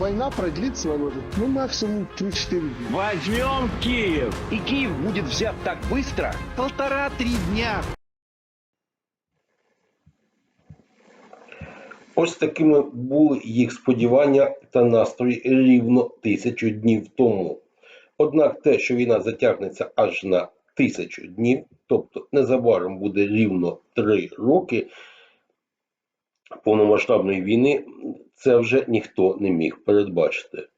Война продлится, Володя, ну максимум 3-4 дня. Возьмем Киев. И Киев будет взят так быстро? Полтора-три дня. Ось такими були їх сподівання та настрої рівно тисячу днів тому. Однак те, що війна затягнеться аж на тисячу днів, тобто незабаром буде рівно три роки повномасштабної війни, це вже ніхто не міг передбачити.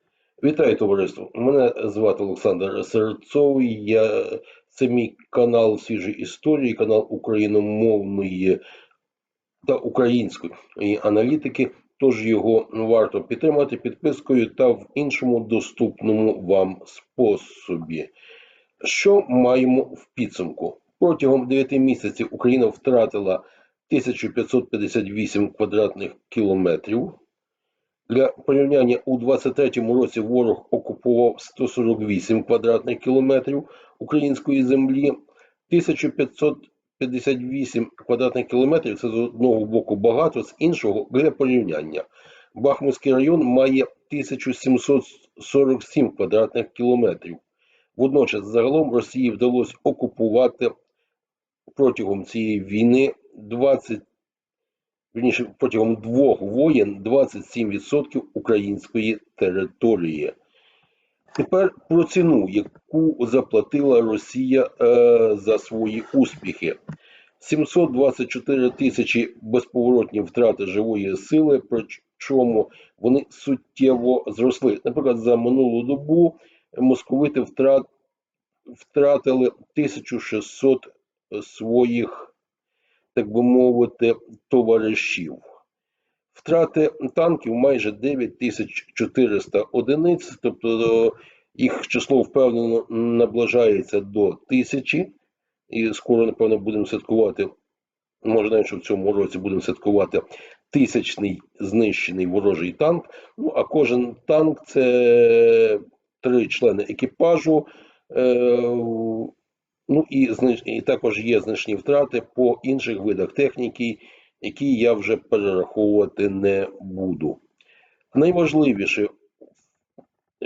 Вітаю товариство! Мене звати Олександр Серцов. Я це мій канал свіжої історії, канал україномовної та української аналітики. Тож його варто підтримати підпискою та в іншому доступному вам способі. Що маємо в підсумку? Протягом 9 місяців Україна втратила 1558 квадратних кілометрів. Для порівняння у 23-му році ворог окупував 148 квадратних кілометрів української землі. 1558 квадратних кілометрів це з одного боку багато, з іншого для порівняння. Бахмутський район має 1747 квадратних кілометрів. Водночас загалом Росії вдалося окупувати протягом цієї війни 20 вірніше, протягом двох воєн 27% української території. Тепер про ціну, яку заплатила Росія е, за свої успіхи. 724 тисячі безповоротні втрати живої сили, причому вони суттєво зросли. Наприклад, за минулу добу московити втрат, втратили 1600 своїх, так би мовити, товаришів. Втрати танків майже 9400 одиниць, тобто їх число впевнено наближається до тисячі. І скоро, напевно, будемо святкувати, може навіть що в цьому році будемо святкувати тисячний знищений ворожий танк. Ну, а кожен танк це три члени екіпажу. Е, ну і, і також є значні втрати по інших видах техніки, які я вже перераховувати не буду. Найважливіше,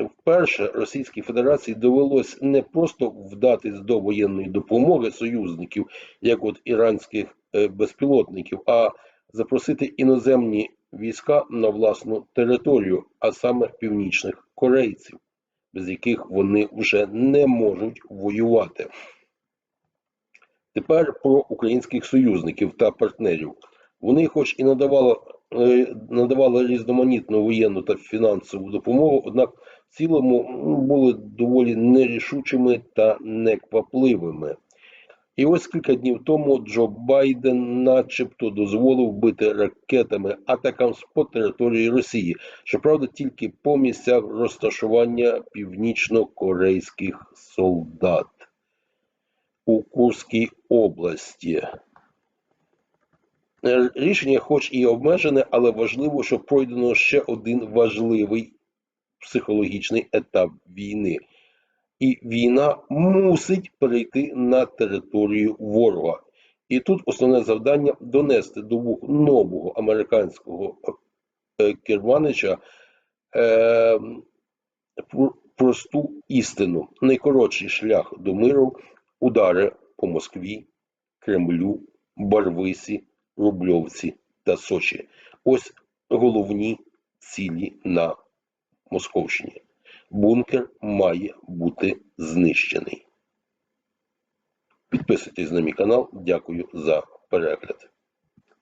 вперше Російській Федерації довелось не просто вдатись до воєнної допомоги союзників, як от іранських е, безпілотників, а запросити іноземні війська на власну територію, а саме північних корейців, без яких вони вже не можуть воювати. Тепер про українських союзників та партнерів. Вони, хоч і надавали, е, надавали різноманітну воєнну та фінансову допомогу, однак в цілому були доволі нерішучими та неквапливими. І ось кілька днів тому Джо Байден начебто дозволив бити ракетами атакамс по території Росії, щоправда, тільки по місцях розташування північно-корейських солдат Курській області. Е, Рішення, хоч і обмежене, але важливо, що пройдено ще один важливий психологічний етап війни. І війна мусить перейти на територію ворога. І тут основне завдання донести до нового американського е, керманича е, просту істину. Найкоротший шлях до миру удари по Москві, Кремлю, Барвисі, Рубльовці та Сочі. Ось головні цілі на Московщині. Бункер має бути знищений. Підписуйтесь на мій канал. Дякую за перегляд.